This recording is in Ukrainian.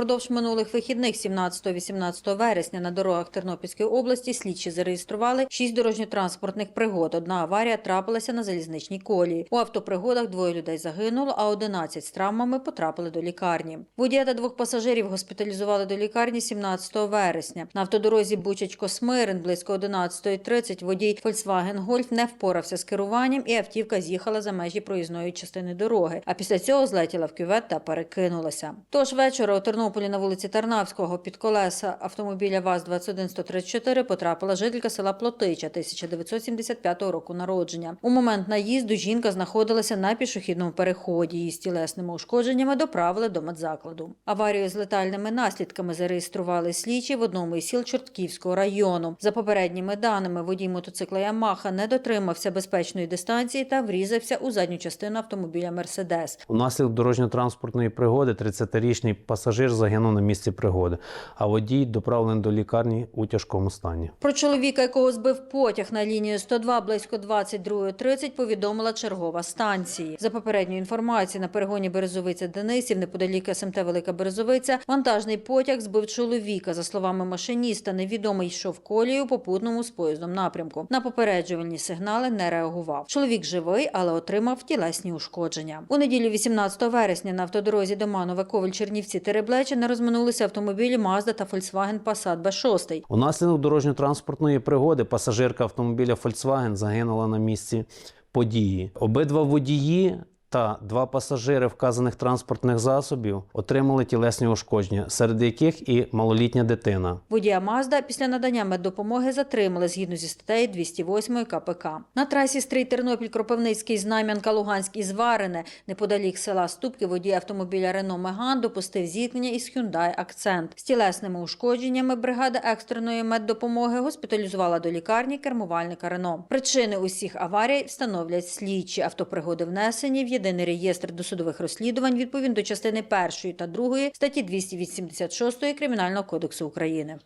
Упродовж минулих вихідних 17-18 вересня на дорогах Тернопільської області слідчі зареєстрували шість дорожньо-транспортних пригод. Одна аварія трапилася на залізничній колії. У автопригодах двоє людей загинуло, а 11 з травмами потрапили до лікарні. Водія та двох пасажирів госпіталізували до лікарні 17 вересня. На автодорозі Бучачко-Смирин близько 11.30 водій Volkswagen Golf не впорався з керуванням і автівка з'їхала за межі проїзної частини дороги, а після цього злетіла в кювет та перекинулася. Тож вечора у Тернополі на вулиці Тарнавського під колеса автомобіля ВАЗ-21134 потрапила жителька села Плотича 1975 року народження. У момент наїзду жінка знаходилася на пішохідному переході. Її з тілесними ушкодженнями доправили до медзакладу. Аварію з летальними наслідками зареєстрували слідчі в одному із сіл Чортківського району. За попередніми даними, водій мотоцикла Ямаха не дотримався безпечної дистанції та врізався у задню частину автомобіля Мерседес. Унаслідок дорожньо-транспортної пригоди 30-річний пасажир загинув на місці пригоди, а водій доправлений до лікарні у тяжкому стані. Про чоловіка, якого збив потяг на лінію 102 близько 22.30, повідомила чергова станції. За попередньою інформацією, на перегоні Березовиця Денисів, неподалік СМТ Велика Березовиця, вантажний потяг збив чоловіка. За словами машиніста, невідомий йшов колією попутному з поїздом напрямку. На попереджувальні сигнали не реагував. Чоловік живий, але отримав тілесні ушкодження. У неділю 18 вересня на автодорозі Доманове Коваль Чернівці Тереблече не розминулися автомобілі Mazda та Volkswagen Passat B6. Унаслідок дорожньо-транспортної пригоди пасажирка автомобіля Volkswagen загинула на місці події. Обидва водії та два пасажири вказаних транспортних засобів отримали тілесні ушкодження, серед яких і малолітня дитина. Водія Мазда після надання меддопомоги затримали згідно зі статтею 208 КПК. На трасі Стрий Тернопіль Кропивницький Знам'янка Луганський Зварине неподалік села Ступки водій автомобіля Рено Меган допустив зіткнення із Hyundai Акцент. З тілесними ушкодженнями бригада екстреної меддопомоги госпіталізувала до лікарні кермувальника Рено. Причини усіх аварій встановлять слідчі. Автопригоди внесені в єдиний реєстр досудових розслідувань відповідно до частини першої та другої статті 286 Кримінального кодексу України.